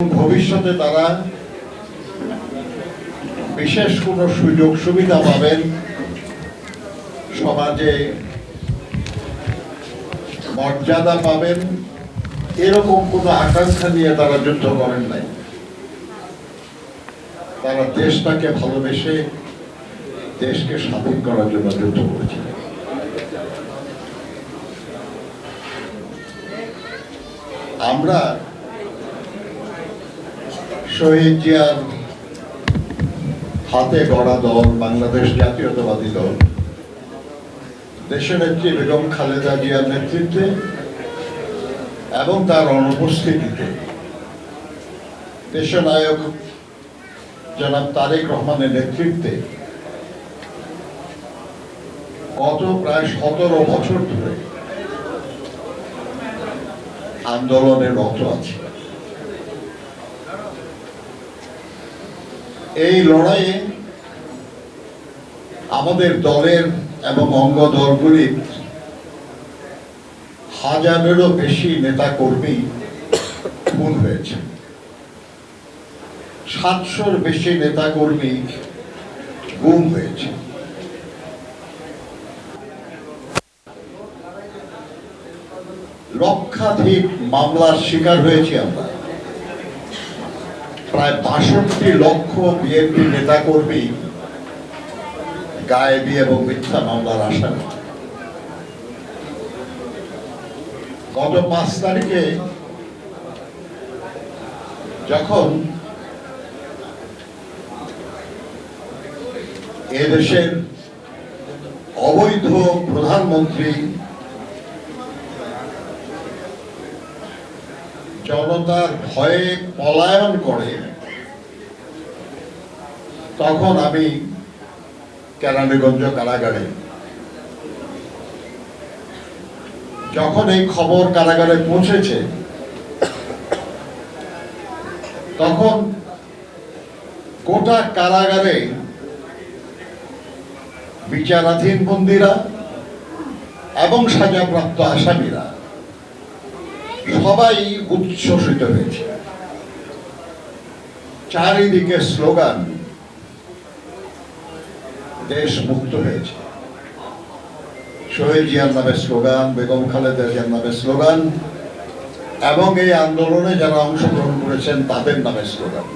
ভবিষ্যতে তারা বিশেষ কোনো সুযোগ সুবিধা পাবেন সমাজে মর্যাদা পাবেন, এরকম কোনো আকাঙ্ক্ষা নিয়ে তারা যুদ্ধ করেন নাই। তারা দেশটাকে ভালোবেসে দেশকে স্বাধীন করার জন্য যুদ্ধ করেছিলেন আমরা শহীদ জিয়ার হাতে গড়া দল, বাংলাদেশ জাতীয়তাবাদী দল। দেশনেত্রী বেগম খালেদা জিয়ার নেতৃত্বে এবং তার অনুপস্থিতিতে দেশনায়ক জনাব তারেক রহমানের নেতৃত্বে গত প্রায় সতেরো বছর ধরে আন্দোলনে রত আছে। এই লড়াইয়ে আমাদের দলের এবং অঙ্গ দলগুলির হাজারেরও বেশি নেতা কর্মী খুন হয়েছে। সাতশোর বেশি নেতা কর্মী গুম হয়েছে। লক্ষাধিক মামলার শিকার হয়েছি আমরা। প্রায় বাষট্টি লক্ষ বিএনপি নেতাকর্মী গায়েবী এবং মিথ্যা মামলার আসামি। গত পাঁচ তারিখে যখন এদেশের অবৈধ প্রধানমন্ত্রী জনতার ভয়ে পলায়ন করে, তখন আমি কেরানীগঞ্জ কারাগারে। যখন এই খবর কারাগারে পৌঁছেছে, তখন গোটা কারাগারে বিচারাধীন বন্দীরা এবং সাজাপ্রাপ্ত আসামিরা সবাই উচ্ছ্বসিত হয়েছে। চারিদিকে স্লোগান, দেশ মুক্ত হয়েছে। শহীদ জিয়ার নামে স্লোগান, বেগম খালেদা জিয়ার নামে স্লোগান, এবং এই আন্দোলনে যারা অংশগ্রহণ করেছেন তাদের নামে স্লোগান।